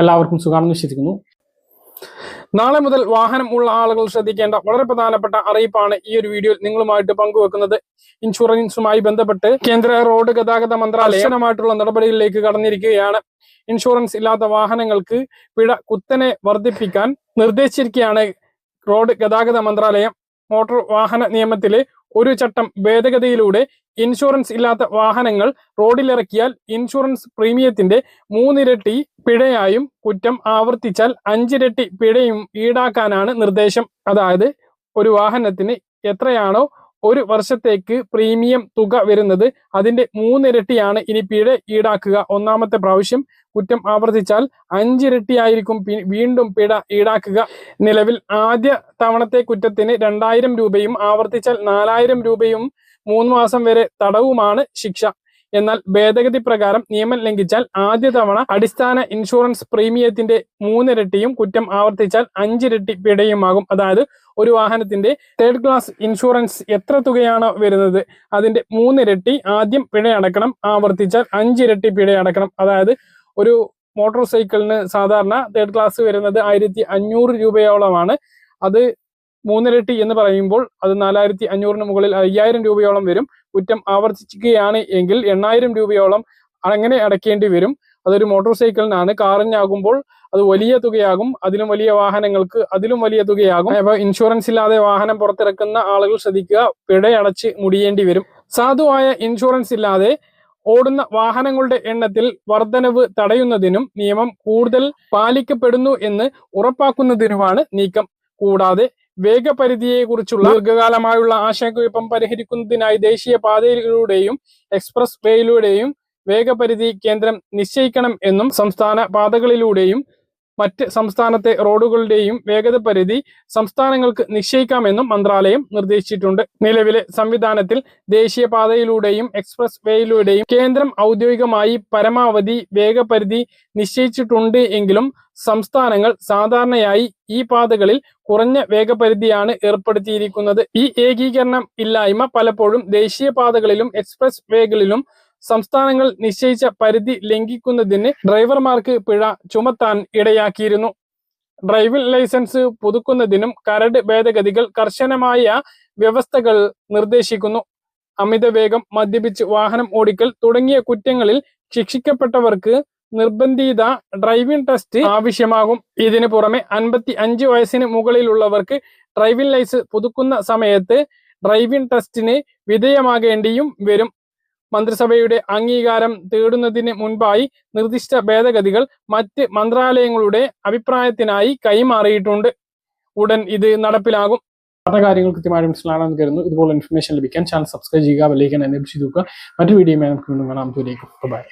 എല്ലാവർക്കും സുഖമാണെന്ന് വിശ്വസിക്കുന്നു. നാളെ മുതൽ വാഹനം ഉള്ള ആളുകൾ ശ്രദ്ധിക്കേണ്ട വളരെ പ്രധാനപ്പെട്ട അറിയിപ്പാണ് ഈ ഒരു വീഡിയോയിൽ നിങ്ങളുമായിട്ട് പങ്കുവെക്കുന്നത്. ഇൻഷുറൻസുമായി ബന്ധപ്പെട്ട് കേന്ദ്ര റോഡ് ഗതാഗത മന്ത്രാലയമായിട്ടുള്ള നടപടികളിലേക്ക് കടന്നിരിക്കുകയാണ്. ഇൻഷുറൻസ് ഇല്ലാത്ത വാഹനങ്ങൾക്ക് പിഴ കുത്തനെ വർദ്ധിപ്പിക്കാൻ നിർദ്ദേശിച്ചിരിക്കുകയാണ് റോഡ് ഗതാഗത മന്ത്രാലയം. മോട്ടോർ വാഹന നിയമത്തിലെ ഒരു ചട്ടം ഭേദഗതിയിലൂടെ ഇൻഷുറൻസ് ഇല്ലാത്ത വാഹനങ്ങൾ റോഡിലിറക്കിയാൽ ഇൻഷുറൻസ് പ്രീമിയത്തിന്റെ മൂന്നിരട്ടി പിഴയായും കുറ്റം ആവർത്തിച്ചാൽ അഞ്ചിരട്ടി പിഴയും ഈടാക്കാനാണ് നിർദ്ദേശം. അതായത് ഒരു വാഹനത്തിന് എത്രയാണോ ഒരു വർഷത്തേക്ക് പ്രീമിയം തുക വരുന്നത് അതിന്റെ മൂന്നിരട്ടിയാണ് ഇനി പിഴ ഈടാക്കുക. ഒന്നാമത്തെ പ്രാവശ്യം കുറ്റം ആവർത്തിച്ചാൽ അഞ്ചിരട്ടിയായിരിക്കും വീണ്ടും പിഴ ഈടാക്കുക. നിലവിൽ ആദ്യ തവണത്തെ കുറ്റത്തിന് രണ്ടായിരം രൂപയും ആവർത്തിച്ചാൽ നാലായിരം രൂപയും മൂന്ന് മാസം വരെ തടവുമാണ് ശിക്ഷ. എന്നാൽ ഭേദഗതി പ്രകാരം നിയമം ലംഘിച്ചാൽ ആദ്യ തവണ അടിസ്ഥാന ഇൻഷുറൻസ് പ്രീമിയത്തിന്റെ മൂന്നിരട്ടിയും കുറ്റം ആവർത്തിച്ചാൽ അഞ്ചിരട്ടി പിഴയുമാകും. അതായത് ഒരു വാഹനത്തിന്റെ തേർഡ് ക്ലാസ് ഇൻഷുറൻസ് എത്ര തുകയാണോ വരുന്നത് അതിന്റെ മൂന്നിരട്ടി ആദ്യം പിഴ അടക്കണം ആവർത്തിച്ചാൽ അഞ്ചിരട്ടി പിഴ അടക്കണം അതായത് ഒരു മോട്ടോർ സൈക്കിളിന് സാധാരണ തേർഡ് ക്ലാസ് വരുന്നത് ആയിരത്തി അഞ്ഞൂറ് രൂപയോളമാണ്. അത് മൂന്നിരട്ടി എന്ന് പറയുമ്പോൾ അത് നാലായിരത്തി അഞ്ഞൂറിന് മുകളിൽ അയ്യായിരം രൂപയോളം വരും. കുറ്റം ആവർത്തിക്കുകയാണ് എങ്കിൽ എണ്ണായിരം രൂപയോളം അങ്ങനെ അടയ്ക്കേണ്ടി വരും. അതൊരു മോട്ടോർ സൈക്കിളിനാണ്. കാറിനാകുമ്പോൾ അത് വലിയ തുകയാകും. അതിലും വലിയ വാഹനങ്ങൾക്ക് അതിലും വലിയ തുകയാകും. അപ്പൊ ഇൻഷുറൻസ് ഇല്ലാതെ വാഹനം പുറത്തിറക്കുന്ന ആളുകൾ ശ്രദ്ധിക്കുക. പിഴയടച്ച് മുടിയേണ്ടി വരും. സാധുവായ ഇൻഷുറൻസ് ഇല്ലാതെ ഓടുന്ന വാഹനങ്ങളുടെ എണ്ണത്തിൽ വർധനവ് തടയുന്നതിനും നിയമം കൂടുതൽ പാലിക്കപ്പെടുന്നു എന്ന് ഉറപ്പാക്കുന്നതിനുമാണ് നീക്കം. കൂടാതെ വേഗപരിധിയെക്കുറിച്ചുള്ള ദീർഘകാലമായുള്ള ആശയക്കുഴപ്പം പരിഹരിക്കുന്നതിനായി ദേശീയ പാതയിലൂടെയും എക്സ്പ്രസ് വേയിലൂടെയും വേഗപരിധി കേന്ദ്രം നിശ്ചയിക്കണം എന്നും സംസ്ഥാന പാതകളിലൂടെയും മറ്റ് സംസ്ഥാനത്തെ റോഡുകളുടെയും വേഗത പരിധി സംസ്ഥാനങ്ങൾക്ക് നിശ്ചയിക്കാമെന്നും മന്ത്രാലയം നിർദ്ദേശിച്ചിട്ടുണ്ട്. നിലവിലെ സംവിധാനത്തിൽ ദേശീയപാതയിലൂടെയും എക്സ്പ്രസ് വേയിലൂടെയും കേന്ദ്രം ഔദ്യോഗികമായി പരമാവധി വേഗപരിധി നിശ്ചയിച്ചിട്ടുണ്ട് എങ്കിലും സംസ്ഥാനങ്ങൾ സാധാരണയായി ഈ പാതകളിൽ കുറഞ്ഞ വേഗപരിധിയാണ് ഏർപ്പെടുത്തിയിരിക്കുന്നത്. ഈ ഏകീകരണം ഇല്ലായ്മ പലപ്പോഴും ദേശീയപാതകളിലും എക്സ്പ്രസ് വേകളിലും സംസ്ഥാനങ്ങൾ നിശ്ചയിച്ച പരിധി ലംഘിക്കുന്നതിന് ഡ്രൈവർമാർക്ക് പിഴ ചുമത്താൻ ഇടയാക്കിയിരുന്നു. ഡ്രൈവിംഗ് ലൈസൻസ് പുതുക്കുന്നതിനും കരട് ഭേദഗതികൾ കർശനമായ വ്യവസ്ഥകൾ നിർദ്ദേശിക്കുന്നു. അമിതവേഗം മദ്യപിച്ച് വാഹനം ഓടിക്കൽ തുടങ്ങിയ കുറ്റങ്ങളിൽ ശിക്ഷിക്കപ്പെട്ടവർക്ക് നിർബന്ധിത ഡ്രൈവിംഗ് ടെസ്റ്റ് ആവശ്യമാകും. ഇതിനു പുറമെ അൻപത്തി അഞ്ച് വയസ്സിന് മുകളിലുള്ളവർക്ക് ഡ്രൈവിംഗ് ലൈസൻസ് പുതുക്കുന്ന സമയത്ത് ഡ്രൈവിംഗ് ടെസ്റ്റിന് വിധേയമാകേണ്ടിയും വരും. മന്ത്രിസഭയുടെ അംഗീകാരം തേടുന്നതിന് മുൻപായി നിർദ്ദിഷ്ട ഭേദഗതികൾ മറ്റ് മന്ത്രാലയങ്ങളുടെ അഭിപ്രായത്തിനായി കൈമാറിയിട്ടുണ്ട്. ഉടൻ ഇത് നടപ്പിലാകും. പല കാര്യങ്ങൾ കൃത്യമായിട്ട് മനസ്സിലാണെന്ന് കരുതുന്നു ഇതുപോലെ ഇൻഫർമേഷൻ ലഭിക്കാൻ ചാനൽ സബ്സ്ക്രൈബ് ചെയ്യുക ബെല്ലൈക്കൻ എനേബിൾ നോക്കുക. മറ്റു വീഡിയോ നമുക്ക് വീണ്ടും കാണാം. ദൂരേക്കും ബൈ